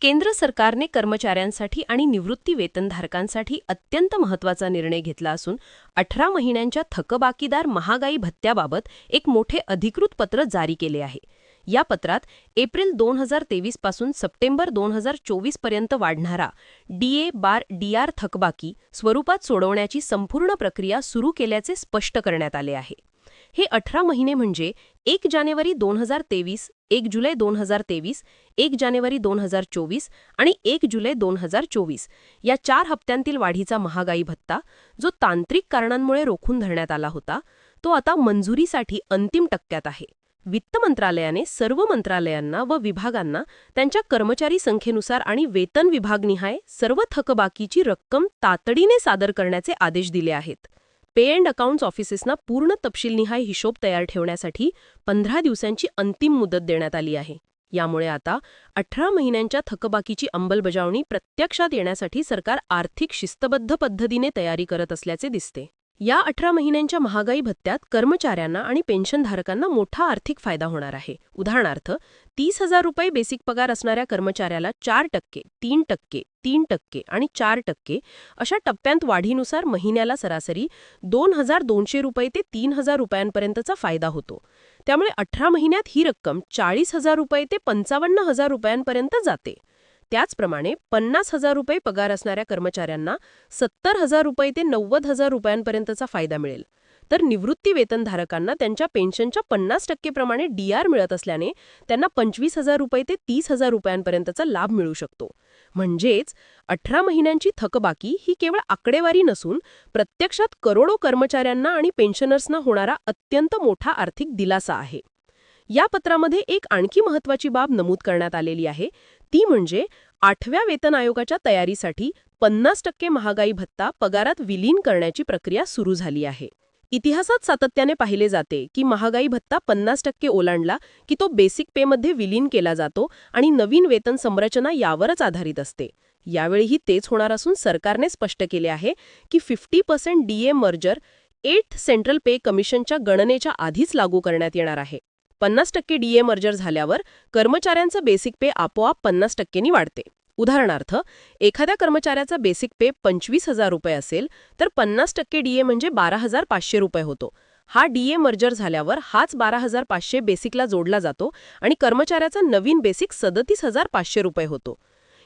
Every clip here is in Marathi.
केंद्र सरकारने कर्मचाऱ्यांसाठी आणि निवृत्ती वेतनधारकांसाठी अत्यंत महत्त्वाचा निर्णय घेतला असून अठरा महिन्यांच्या थकबाकीदार महागाई भत्त्याबाबत एक मोठे अधिकृत पत्र जारी केले आहे. या पत्रात एप्रिल दोन हजार तेवीसपासून सप्टेंबर दोन हजार चोवीसपर्यंत वाढणारा डीए बार डीआर थकबाकी स्वरूपात सोडवण्याची संपूर्ण प्रक्रिया सुरू केल्याचे स्पष्ट करण्यात आले आहे. हे अठरा महिने म्हणजे एक जानेवारी दोन हजार तेवीस एक जुलै दोन हजार तेवीस एक जानेवारी दोन हजार चोवीस आणि एक जुलै दोन हजार चोवीस या चार हप्त्यांतील वाढीचा महागाई भत्ता जो तांत्रिक कारणांमुळे रोखून धरण्यात आला होता तो आता मंजुरीसाठी अंतिम टक्क्यात आहे. वित्त मंत्रालयाने सर्व मंत्रालयांना व विभागांना त्यांच्या कर्मचारी संख्येनुसार आणि वेतन विभागनिहाय सर्व थकबाकीची रक्कम तातडीने सादर करण्याचे आदेश दिले आहेत. पे अँड अकाउंट्स ऑफिसेसना पूर्ण तपशीलनिहाय हिशोब तयार ठेवण्यासाठी पंधरा दिवसांची अंतिम मुदत देण्यात आली आहे. यामुळे आता अठरा महिन्यांच्या थकबाकीची अंमलबजावणी प्रत्यक्षात येण्यासाठी सरकार आर्थिक शिस्तबद्ध पद्धतीने तयारी करत असल्याचे दिसते. या अठरा महिन्यांच्या महागाई भत्त्यात कर्मचाऱ्यांना आणि पेन्शनधारकांना मोठा आर्थिक फायदा होणार आहे. उदाहरणार्थ तीस हजार रुपये बेसिक पगार असणाऱ्या कर्मचाऱ्याला चार टक्के तीन टक्के तीन टक्के आणि चार टक्के अशा टप्प्यांत वाढीनुसार महिन्याला सरासरी दोन हजार दोनशे रुपये ते तीन हजार रुपयांपर्यंतचा फायदा होतो. त्यामुळे अठरा महिन्यात ही रक्कम चाळीस हजार रुपये ते पंचावन्न हजार रुपयांपर्यंत जाते. त्याचप्रमाणे पन्नास हजार रुपये पगार असणाऱ्या कर्मचाऱ्यांना सत्तर हजार रुपये ते नव्वद हजार रुपयांपर्यंतचा फायदा मिळेल. तर निवृत्ती वेतनधारकांना त्यांच्या पेन्शनच्या पन्नास टक्केप्रमाणे डीआर मिळत असल्याने त्यांना पंचवीस हजार रुपये ते तीस हजार रुपयांपर्यंतचा लाभ मिळू शकतो. म्हणजेच अठरा महिन्यांची थकबाकी ही केवळ आकडेवारी नसून प्रत्यक्षात करोडो कर्मचाऱ्यांना आणि पेन्शनर्सना होणारा अत्यंत मोठा आर्थिक दिलासा आहे. या पत्रामध्ये एक आणखी महत्वाची बाब नमूद करण्यात आलेली आहे ती म्हणजे आठव्या वेतन आयोगाच्या तयारीसाठी पन्नास टक्के महागाई भत्ता पगारात विलीन करण्याची प्रक्रिया सुरू झाली आहे. इतिहासात सातत्याने पाहिले जाते की महागाई भत्ता पन्नास टक्के ओलांडला की तो बेसिक पेमध्ये विलीन केला जातो आणि नवीन वेतन संरचना यावरच आधारित असते. यावेळीही तेच होणार असून सरकारने स्पष्ट केले आहे की fifty percent DA merger eight central pay कमिशनच्या गणनेच्या आधीच लागू करण्यात येणार आहे. पन्नास टक्के डीए मर्जर झाल्यावर कर्मचाऱ्यांचं बेसिक पे आपोआप पन्नास टक्केनी वाढते. उदाहरणार्थ एखाद्या कर्मचाऱ्याचा बेसिक पे पंचवीस हजार रुपये असेल तर पन्नास टक्के डीए म्हणजे बारा हजार पाचशे रुपये होतो. हा डीए मर्जर झाल्यावर हाच बारा हजार पाचशे बेसिकला जोडला जातो आणि कर्मचाऱ्याचा नवीन बेसिक सदतीस हजार पाचशे रुपये होतो.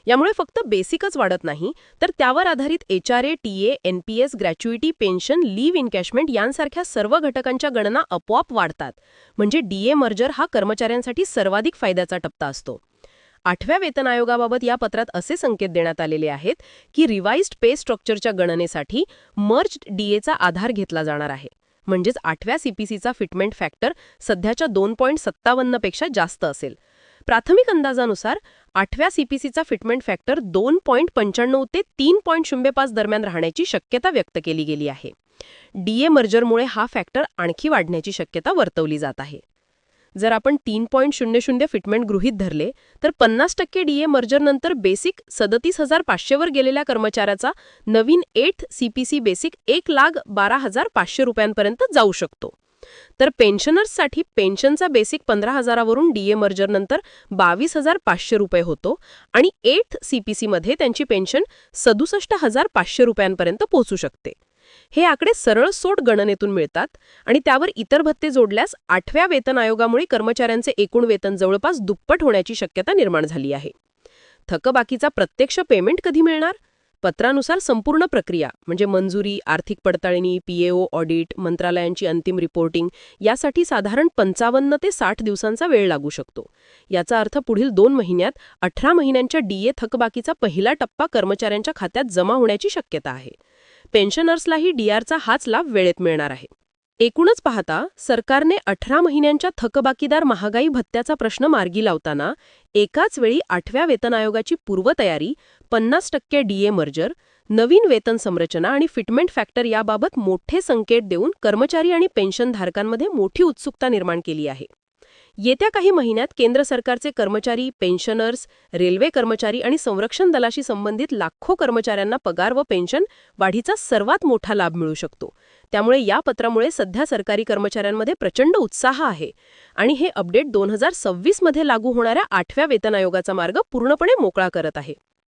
यामुळे फक्त बेसिकच वाढत नाही तर त्यावर आधारित H R A T A N P S gratuity pension leave encashment यांसारख्या सर्व घटकांच्या गणना आपोआप वाढतात. म्हणजे डीए मर्जर हा कर्मचाऱ्यांसाठी सर्वाधिक फायद्याचा टप्पा असतो. आठव्या वेतन आयोगाबाबत या पत्रात असे संकेत देण्यात आलेले आहेत की रिवाइज्ड पे स्ट्रक्चरच्या गणनेसाठी मर्ज्ड डीएचा आधार घेतला जाणार आहे. म्हणजेच आठव्या सीपीसीचा फिटमेंट फॅक्टर सध्याच्या दोन पॉईंट सत्तावन्नपेक्षा जास्त असेल. प्राथमिक अंदाजानुसार आठव्या सीपीसीचा फिटमेंट फॅक्टर दोन पॉईंट पंच्याण्णव ते तीन पॉईंट शून्य पाच दरम्यान राहण्याची शक्यता व्यक्त केली गेली आहे. डीए मर्जरमुळे हा फॅक्टर आणखी वाढण्याची शक्यता वर्तवली जात आहे. जर आपण तीन पॉईंट शून्य शून्य फिटमेंट गृहीत धरले तर पन्नास टक्के डीए मर्जरनंतर बेसिक सदतीस हजार पाचशेवर गेलेल्या कर्मचाऱ्याचा नवीन एट सीपीसी बेसिक एक लाख बारा हजार पाचशे रुपयांपर्यंत जाऊ शकतो. तर पेन्शनर्ससाठी पेन्शनचा बेसिक पंधरा हजारावरून डीए मर्जरनंतर बावीस हजार पाचशे रुपये होतो आणि एट सीपीसीमध्ये त्यांची पेन्शन सदुसष्ट हजार पाचशे रुपयांपर्यंत पोहोचू शकते. हे आकडे सरळ सोड गणनेतून मिळतात आणि त्यावर इतर भत्ते जोडल्यास आठव्या वेतन आयोगामुळे कर्मचाऱ्यांचे एकूण वेतन जवळपास दुप्पट होण्याची शक्यता निर्माण झाली आहे. थकबाकीचा प्रत्यक्ष पेमेंट कधी मिळणार? पत्रानुसार संपूर्ण प्रक्रिया म्हणजे मंजुरी आर्थिक पडताळणी पीएओ ऑडिट मंत्रालयांची अंतिम रिपोर्टिंग यासाठी साधारण पंचावन्न ते साठ दिवसांचा वेळ लागू शकतो. याचा अर्थ पुढील दोन महिन्यात अठरा महिन्यांच्या डीए थकबाकीचा पहिला टप्पा कर्मचाऱ्यांच्या खात्यात जमा होण्याची शक्यता आहे. पेन्शनर्सलाही डीआरचा हाच लाभ वेळेत मिळणार आहे. एकूणच पाहता सरकारने अठरा महिन्यांच्या थकबाकीदार महागाई भत्त्याचा प्रश्न मार्गी लावताना एकाच वेळी आठव्या वेतन आयोगाची पूर्वतयारी पन्नास टक्के डीए मर्जर नवीन वेतन संरचना आणि फिटमेंट फॅक्टर याबाबत मोठे संकेत देऊन कर्मचारी आणि पेन्शनधारकांमध्ये मोठी उत्सुकता निर्माण केली आहे. येत्या काही महिन्यात केंद्र सरकारचे कर्मचारी पेन्शनर्स रेल्वे कर्मचारी आणि संरक्षण दलाशी संबंधित लाखो कर्मचाऱ्यांना पगार व पेन्शन वाढीचा सर्वात मोठा लाभ मिळू शकतो. त्यामुळे या पत्रामुळे सध्या सरकारी कर्मचाऱ्यांमध्ये प्रचंड उत्साह आहे. आणि हे अपडेट दोन हजार सव्वीसमध्ये लागू होणाऱ्या आठव्या वेतन आयोगाचा मार्ग पूर्णपणे मोकळा करत आहे.